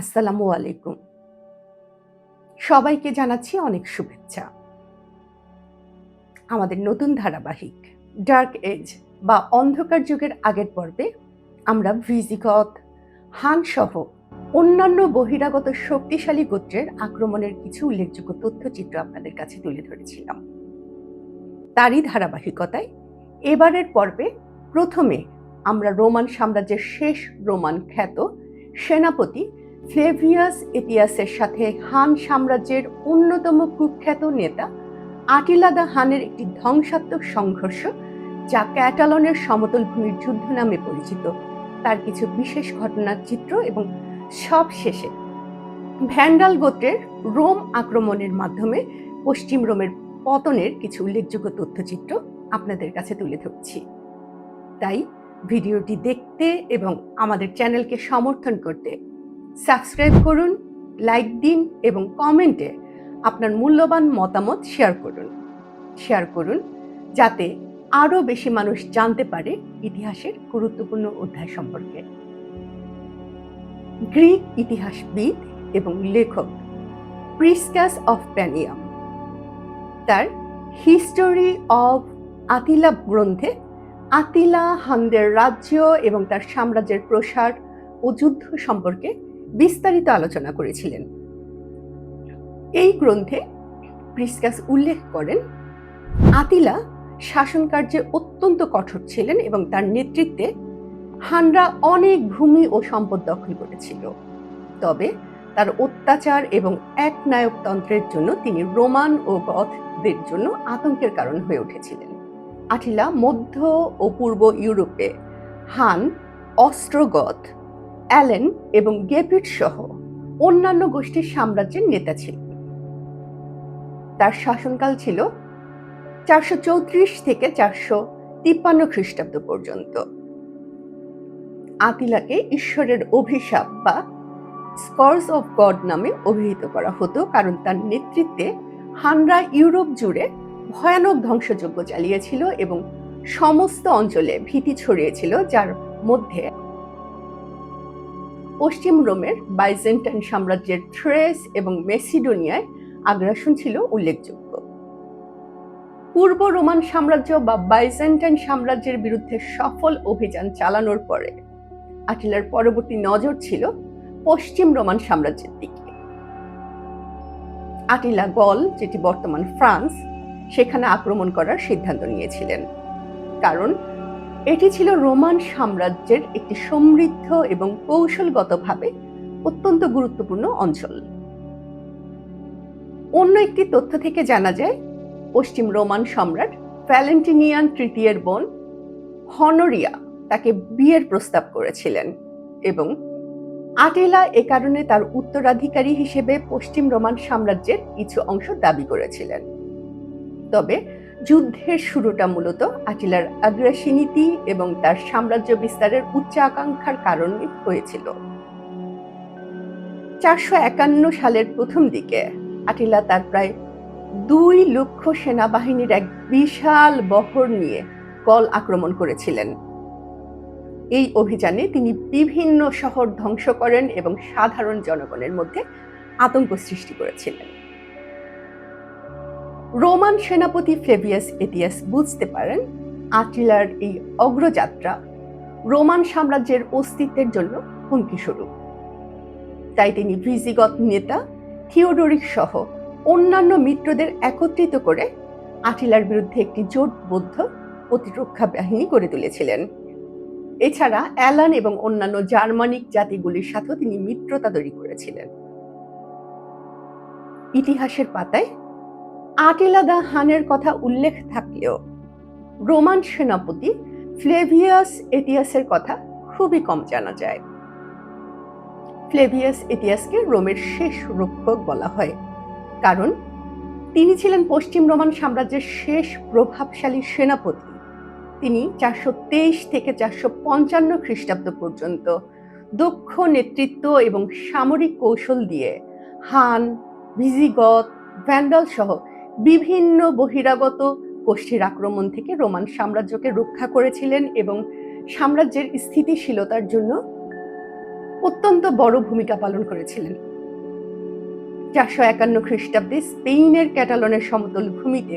আসসালামু আলাইকুম। সবাইকে জানাচ্ছি অনেক শুভেচ্ছা। আমাদের নতুন ধারাবাহিক ডার্ক এজ বা অন্ধকার যুগের আগের পর্বে আমরা ভিজিগত হান সহ অন্যান্য বহিরাগত শক্তিশালী গোত্রের আক্রমণের কিছু উল্লেখযোগ্য তথ্যচিত্র আপনাদের কাছে তুলে ধরেছিলাম। তারই ধারাবাহিকতায় এবারের পর্বে প্রথমে আমরা রোমান সাম্রাজ্যের শেষ রোমান খ্যাত সেনাপতি ফ্লেভিয়াস এটিয়াসের সাথে হান সাম্রাজ্যের অন্যতম কুখ্যাত নেতা আটিলাদা হানের একটি ধ্বংসাত্মক সংঘর্ষ, যা ক্যাটালনের সমতল ভূমির যুদ্ধ নামে পরিচিত। তার কিছু বিশেষ ঘটনার চিত্র এবং সব শেষে ভ্যান্ডাল গোত্রের রোম আক্রমণের মাধ্যমে পশ্চিম রোমের পতনের কিছু উল্লেখযোগ্য তথ্যচিত্র আপনাদের কাছে তুলে ধরছি। তাই ভিডিওটি দেখতে এবং আমাদের চ্যানেলকে সমর্থন করতে সাবস্ক্রাইব করুন, লাইক দিন এবং কমেন্টে আপনার মূল্যবান মতামত শেয়ার করুন। শেয়ার করুন যাতে আরও বেশি মানুষ জানতে পারে ইতিহাসের গুরুত্বপূর্ণ অধ্যায় সম্পর্কে। গ্রিক ইতিহাসবিদ এবং লেখক প্রিস্কাস অফ প্যানিয়াম। তার হিস্টোরি অব আতিলা গ্রন্থে আতিলা হানদের রাজ্য এবং তার সাম্রাজ্যের প্রসার ও যুদ্ধ সম্পর্কে বিস্তারিত আলোচনা করেছিলেন। এই গ্রন্থে প্রিসকাস উল্লেখ করেন, আতিলা শাসন কার্যে অত্যন্ত কঠোর ছিলেন এবং তার নেতৃত্বে হানরা অনেক ভূমি ও সম্পদ দখল করেছিল। তবে তার অত্যাচার এবং একনায়কতন্ত্রের জন্য তিনি রোমান ও গথদের জন্য আতঙ্কের কারণ হয়ে উঠেছিলেন। আটিলা মধ্য ও পূর্ব ইউরোপে হান অস্ট্রগথ অ্যালেন এবং গেপিট সহ অন্যান্য গোষ্ঠীর সাম্রাজ্যের নেতা ছিলেন তার শাসনকাল ছিল চারশো চৌত্রিশ থেকে চারশো তিপ্পান্ন খ্রিস্টাব্দ পর্যন্ত। আতিলাকে ঈশ্বরের অভিশাপ বা স্কর্স অফ গড নামে অভিহিত করা হতো, কারণ তার নেতৃত্বে হানরা ইউরোপ জুড়ে ভয়ানক ধ্বংসযজ্ঞ চালিয়েছিল এবং সমস্ত অঞ্চলে ভীতি ছড়িয়েছিল, যার মধ্যে পশ্চিম রোমের বাইজেন্টাইন সাম্রাজ্যের থ্রেস এবং মেসিডোনিয়ায় আগ্রাসন ছিল উল্লেখযোগ্য। পূর্ব রোমান সাম্রাজ্য বা বাইজেন্টাইন সাম্রাজ্যের বিরুদ্ধে সফল অভিযান চালানোর পরে আটিলার পরবর্তী নজর ছিল পশ্চিম রোমান সাম্রাজ্যের দিকে। আটিলা গল, যেটি বর্তমান ফ্রান্স, সেখানে আক্রমণ করার সিদ্ধান্ত নিয়েছিলেন। কারণ এটি ছিল রোমান সাম্রাজ্যের একটি সমৃদ্ধ এবং কৌশলগতভাবে অত্যন্ত গুরুত্বপূর্ণ অঞ্চল। অন্য একটি তথ্য থেকে জানা যায়, পশ্চিম রোমান সম্রাট ভ্যালেন্টিনিয়ান তৃতীয়ের বোন হনরিয়া তাকে বিয়ের প্রস্তাব করেছিলেন এবং আটেলা এ কারণে তার উত্তরাধিকারী হিসেবে পশ্চিম রোমান সাম্রাজ্যের কিছু অংশ দাবি করেছিলেন। তবে যুদ্ধের শুরুটা মূলত আটিলার আগ্রাসী নীতি এবং তার সাম্রাজ্য বিস্তারের উচ্চ আকাঙ্ক্ষার কারণে হয়েছিল। চারশো একান্ন সালের প্রথম দিকে আটিলা তার প্রায় দুই লক্ষ সেনাবাহিনীর এক বিশাল বহর নিয়ে কল আক্রমণ করেছিলেন। এই অভিযানে তিনি বিভিন্ন শহর ধ্বংস করেন এবং সাধারণ জনগণের মধ্যে আতঙ্ক সৃষ্টি করেছিলেন। রোমান সেনাপতি ফ্লেভিয়াস এটিয়াস বুঝতে পারেন আটিলার এই অগ্রযাত্রা রোমান সাম্রাজ্যের অস্তিত্বের জন্য হুমকি স্বরূপ। তাই তিনি ভিজিগত নেতা থিওডোরিক সহ অন্যান্য মিত্রদের একত্রিত করে আটিলার বিরুদ্ধে একটি জোটবদ্ধ প্রতিরক্ষা বাহিনী গড়ে তুলেছিলেন। এছাড়া অ্যালান এবং অন্যান্য জার্মানিক জাতিগুলির সাথেও তিনি মিত্রতা তৈরি করেছিলেন। ইতিহাসের পাতায় আটিলাদা হানের কথা উল্লেখ থাকলেও রোমান সেনাপতি ফ্লেভিয়াস এটিয়াসের কথা খুবই কম জানা যায়। ফ্লেভিয়াস এটিয়াসকে রোমের শেষ রক্ষক বলা হয়, কারণ তিনি ছিলেন পশ্চিম রোমান সাম্রাজ্যের শেষ প্রভাবশালী সেনাপতি। তিনি চারশো তেইশ থেকে চারশো পঞ্চান্ন খ্রিস্টাব্দ পর্যন্ত দক্ষ নেতৃত্ব এবং সামরিক কৌশল দিয়ে হান, ভিজিগত ভ্যান্ডাল সহ বিভিন্ন বহিরাগত গোষ্ঠীর আক্রমণ থেকে রোমান সাম্রাজ্যকে রক্ষা করেছিলেন এবং সাম্রাজ্যের স্থিতিশীলতার জন্য অত্যন্ত বড় ভূমিকা পালন করেছিলেন। চারশো একান্ন খ্রিস্টাব্দে স্পেনের ক্যাটালনের সমতল ভূমিতে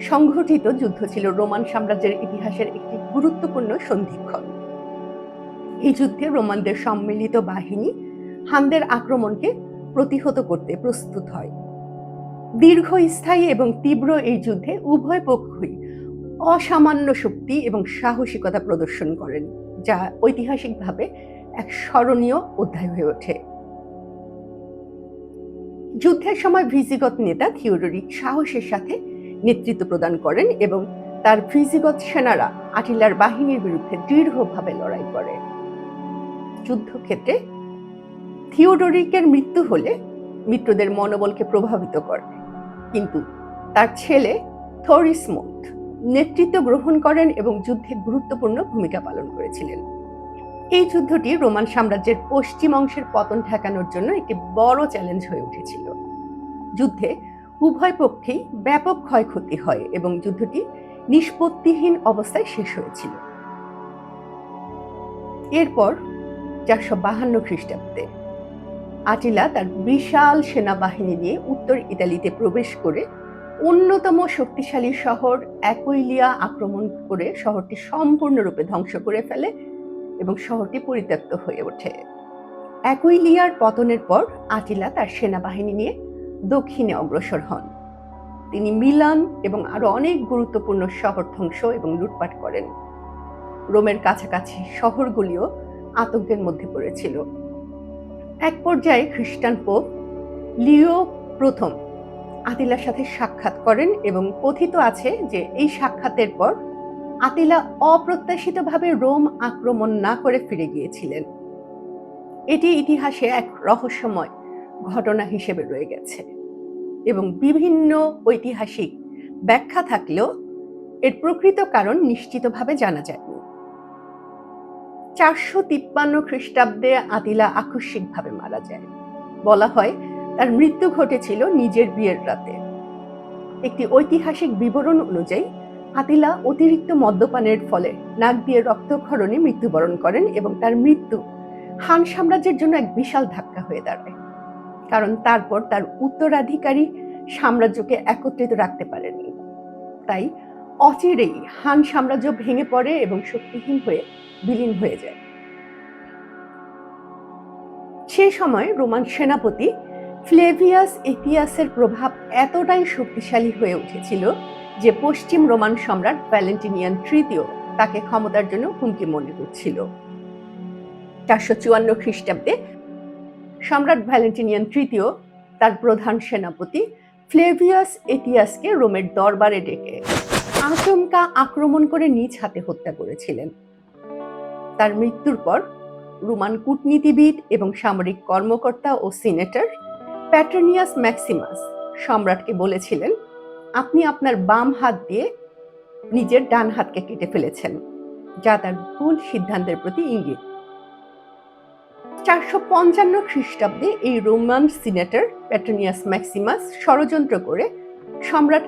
সংঘটিত যুদ্ধ ছিল রোমান সাম্রাজ্যের ইতিহাসের একটি গুরুত্বপূর্ণ সন্ধিক্ষণ। এই যুদ্ধে রোমানদের সম্মিলিত বাহিনী হানদের আক্রমণকে প্রতিহত করতে প্রস্তুত হয়। দীর্ঘস্থায়ী এবং তীব্র এই যুদ্ধে উভয় পক্ষই অসামান্য শক্তি এবং সাহসিকতা প্রদর্শন করেন, যা ঐতিহাসিকভাবে এক স্মরণীয় অধ্যায় হয়ে ওঠে। যুদ্ধের সময় ভিজিগত নেতা থিওডরিক সাহসের সাথে নেতৃত্ব প্রদান করেন এবং তার ভিজিগত সেনারা আটিলার বাহিনীর বিরুদ্ধে দৃঢ়ভাবে লড়াই করে। যুদ্ধক্ষেত্রে থিওডরিকের মৃত্যু হলে মিত্রদের মনোবলকে প্রভাবিত করে। কিন্তু তার ছেলে থরিসমুথ নেতৃত্ব গ্রহণ করেন এবং যুদ্ধে গুরুত্বপূর্ণ ভূমিকা পালন করেছিলেন। এই যুদ্ধটি রোমান সাম্রাজ্যের পশ্চিম অংশের পতন ঠেকানোর জন্য একটি বড় চ্যালেঞ্জ হয়ে উঠেছিল। যুদ্ধে উভয় পক্ষেই ব্যাপক ক্ষয়ক্ষতি হয় এবং যুদ্ধটি নিষ্পত্তিহীন অবস্থায় শেষ হয়েছিল। এরপর চারশো বাহান্ন খ্রিস্টাব্দে আটিলা তার বিশাল সেনাবাহিনী নিয়ে উত্তর ইতালিতে প্রবেশ করে অন্যতম শক্তিশালী শহর অ্যাকুইলিয়া আক্রমণ করে শহরটি সম্পূর্ণরূপে ধ্বংস করে ফেলে এবং শহরটি পরিত্যক্ত হয়ে ওঠে। অ্যাকুইলিয়ার পতনের পর আটিলা তার সেনাবাহিনী নিয়ে দক্ষিণে অগ্রসর হন। তিনি মিলান এবং আরও অনেক গুরুত্বপূর্ণ শহর ধ্বংস এবং লুটপাট করেন। রোমের কাছাকাছি শহরগুলিও আতঙ্কের মধ্যে পড়েছিল। এক পর্যায়ে খ্রিস্টান পোপ লিও প্রথম আতিলার সাথে সাক্ষাৎ করেন এবং কথিত আছে যে এই সাক্ষাতের পর আতিলা অপ্রত্যাশিতভাবে রোম আক্রমণ না করে ফিরে গিয়েছিলেন। এটি ইতিহাসে এক রহস্যময় ঘটনা হিসেবে রয়ে গেছে এবং বিভিন্ন ঐতিহাসিক ব্যাখ্যা থাকলেও এর প্রকৃত কারণ নিশ্চিতভাবে জানা যায়নি। চারশো তিপ্পান্ন খ্রিস্টাব্দে আতিলা আকস্মিকভাবে মারা যায়। বলা হয়, তার মৃত্যু ঘটেছিল নিজের বিয়ের রাতে। একটি ঐতিহাসিক বিবরণ অনুযায়ী আতিলা অতিরিক্ত মদ্যপানের ফলে নাক দিয়ে রক্তক্ষরণে মৃত্যুবরণ করেন এবং তার মৃত্যু হান সাম্রাজ্যের জন্য এক বিশাল ধাক্কা হয়ে দাঁড়ায়। কারণ তারপর তার উত্তরাধিকারী সাম্রাজ্যকে একত্রিত রাখতে পারেনি তাই অচিরেই হান সাম্রাজ্য ভেঙে পড়ে এবং শক্তিহীন হয়ে বিলীন হয়ে যায়। সে সময় রোমান সেনাপতি ফ্লেভিয়াস এথিয়াসের প্রভাব এতটাই শক্তিশালী হয়ে উঠেছিল যে পশ্চিম রোমান সম্রাট ভ্যালেন্টিনিয়ান তৃতীয় তাকে ক্ষমতার জন্য হুমকি মনে করছিল। চারশো চুয়ান্ন খ্রিস্টাব্দে সম্রাট ভ্যালেন্টিনিয়ান তৃতীয় তার প্রধান সেনাপতি ফ্লেভিয়াস এটিয়াসকে রোমের দরবারে ডেকে। আচমকা আক্রমণ করে নিজ হাতে হত্যা করেছিলেন। তার মৃত্যুর পর রোমান কূটনীতিবিদ এবং সামরিক কর্মকর্তা ও সিনেটর প্যাট্রনিয়াস ম্যাক্সিমাস সম্রাটকে বলেছিলেন, আপনি আপনার বাম হাত দিয়ে নিজের ডান হাতকে কেটে ফেলেছেন, যা তার ভুল সিদ্ধান্তের প্রতি ইঙ্গিত। চারশো পঞ্চান্ন খ্রিস্টাব্দে এই রোমান সিনেটর প্যাট্রোনিয়াস ম্যাক্সিমাস ষড়যন্ত্র করে সম্রাট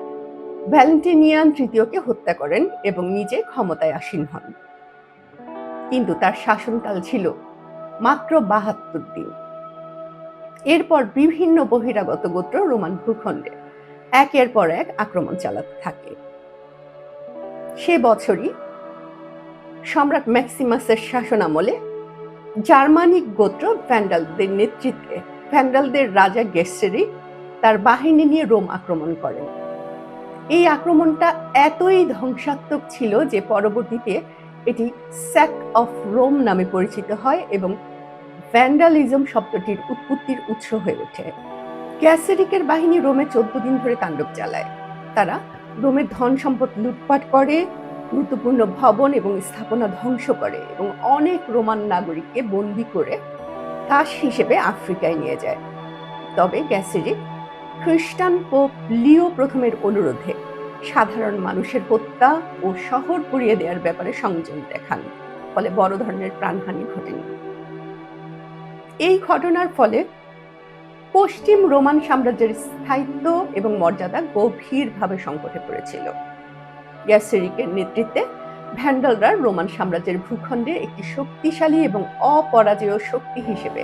ভ্যালেন্টিনিয়ান তৃতীয়কে হত্যা করেন এবং নিজে ক্ষমতায় আসীন হন। কিন্তু তার শাসনকাল ছিল মাত্র বাহাত্তর দিন। এরপর বিভিন্ন বহিরাগত গোত্র রোমান ভূখণ্ডে একের পর এক আক্রমণ চালাতে থাকে। সে বছরই সম্রাট ম্যাক্সিমাসের শাসনামলে জার্মানিক গোত্র ভ্যান্ডালদের নেতৃত্বে, ভ্যান্ডালদের রাজা গেসেরি তার বাহিনী নিয়ে রোম আক্রমণ করেন। আক্রমণটা এতই ধ্বংসাত্মক ছিল যে পরবর্তীতে এটি স্যাক অফ রোম নামে পরিচিত হয় এবং ভ্যান্ডালিজম শব্দটির উৎপত্তির উৎস হয়ে ওঠে। গ্যাসেরিকের বাহিনী রোমে চোদ্দ দিন ধরে তাণ্ডব চালায়। তারা রোমের ধন সম্পদ লুটপাট করে, গুরুত্বপূর্ণ ভবন এবং স্থাপনা ধ্বংস করে এবং অনেক রোমান নাগরিককে বন্দি করে কাশ হিসেবে আফ্রিকায় নিয়ে যায়। তবে গ্যাসেরিক খ্রিস্টান পোপ লিও প্রথমের অনুরোধে সাধারণ মানুষের হত্যা ও শহর পুড়িয়ে দেওয়ার ব্যাপারে সংযম দেখান, ফলে বড় ধরনের প্রাণহানি ঘটেনি। এই ঘটনার ফলে পশ্চিম রোমান সাম্রাজ্যের স্থায়িত্ব এবং মর্যাদা গভীরভাবে সংকটে পড়েছিল। গ্যাসেরিকের নেতৃত্বে ভ্যান্ডালরা রোমান সাম্রাজ্যের ভূখণ্ডে একটি শক্তিশালী এবং অপরাজেয় শক্তি হিসেবে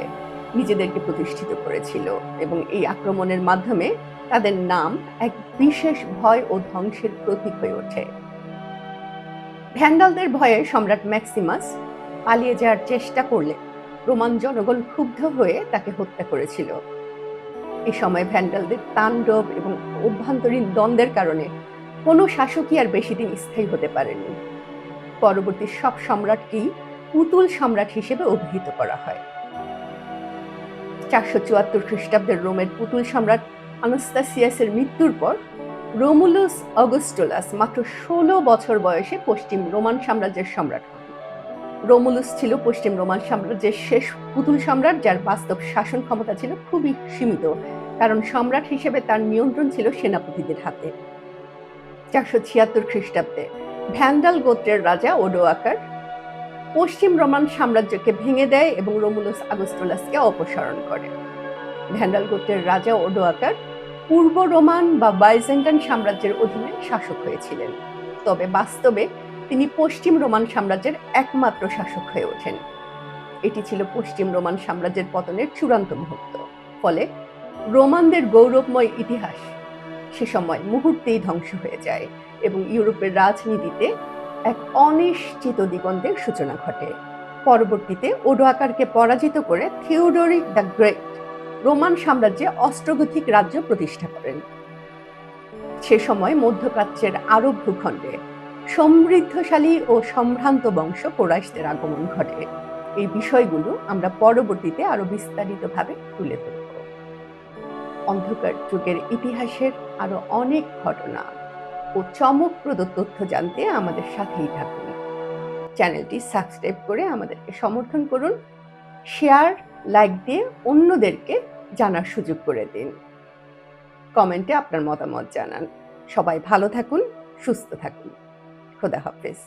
নিজেদেরকে প্রতিষ্ঠিত করেছিল এবং এই আক্রমণের মাধ্যমে তাদের নাম এক বিশেষ ভয় ও ধ্বংসের প্রতীক হয়ে ওঠে। ভ্যান্ডালদের ভয়ে সম্রাট ম্যাক্সিমাস পালিয়ে যাওয়ার চেষ্টা করলে রোমান জনগণ ক্ষুব্ধ হয়ে তাকে হত্যা করেছিল। এ সময় ভ্যান্ডালদের তাণ্ডব এবং অভ্যন্তরীণ দ্বন্দ্বের কারণে কোনো শাসকই আর বেশি দিন স্থায়ী হতে পারেনি পরবর্তী সব সম্রাটকেই পুতুল সম্রাট হিসেবে অভিহিত করা হয়। চারশো চুয়াত্তর খ্রিস্টাব্দের রোমের পুতুল সম্রাট আনস্তাসিয়াসের মৃত্যুর পর রোমুলুস অগস্টোলাস মাত্র ষোলো বছর বয়সে পশ্চিম রোমান সাম্রাজ্যের সম্রাট হন। রোমুলুস ছিল পশ্চিম রোমান সাম্রাজ্যের শেষ পুতুল সম্রাট, যার বাস্তব শাসন ক্ষমতা ছিল খুবই সীমিত, কারণ সম্রাট হিসেবে তার নিয়ন্ত্রণ ছিল সেনাপতিদের হাতে। চারশো ছিয়াত্তর খ্রিস্টাব্দে ভ্যান্ডাল গোত্রের রাজা ওডোয়াকার পশ্চিম রোমান সাম্রাজ্যকে ভেঙে দেয় এবং রোমুলুস আগস্টোলাসকে অপসারণ করে। ভ্যান্ডাল গোত্রের রাজা ওডোয়াকার পূর্ব রোমান বা বাইজেন্টাইন সাম্রাজ্যের অধীনে শাসক হয়েছিলেন। তবে বাস্তবে তিনি পশ্চিম রোমান সাম্রাজ্যের একমাত্র শাসক হয়ে ওঠেন। এটি ছিল পশ্চিম রোমান সাম্রাজ্যের পতনের চূড়ান্ত মুহূর্ত। ফলে রোমানদের গৌরবময় ইতিহাস সে সময় মুহূর্তেই ধ্বংস হয়ে যায় এবং ইউরোপের রাজনীতিতে এক অনিশ্চিত দিগন্তের সূচনা ঘটে। পরবর্তীতে ওডোয়াকারকে পরাজিত করে থিওডোরিক দ্য গ্রেট রোমান সাম্রাজ্যে অস্ট্রগথিক রাজ্য প্রতিষ্ঠা করেন। সে সময় মধ্যপ্রাচ্যের আরব ভূখণ্ডে সমৃদ্ধশালী ও সম্ভ্রান্ত বংশ পোরাইশদের আগমন ঘটে। এই বিষয়গুলো আমরা পরবর্তীতে আরও বিস্তারিতভাবে তুলে ধরব। অন্ধকার যুগের ইতিহাসের আরও অনেক ঘটনা। ও চমকপ্রদ তথ্য জানতে আমাদের সাথেই থাকুন। চ্যানেলটি সাবস্ক্রাইব করে আমাদেরকে সমর্থন করুন, শেয়ার, লাইক দিয়ে অন্যদেরকে জানার সুযোগ করে দিন। কমেন্টে আপনার মতামত জানান। সবাই ভালো থাকুন, সুস্থ থাকুন। খোদা হাফেজ।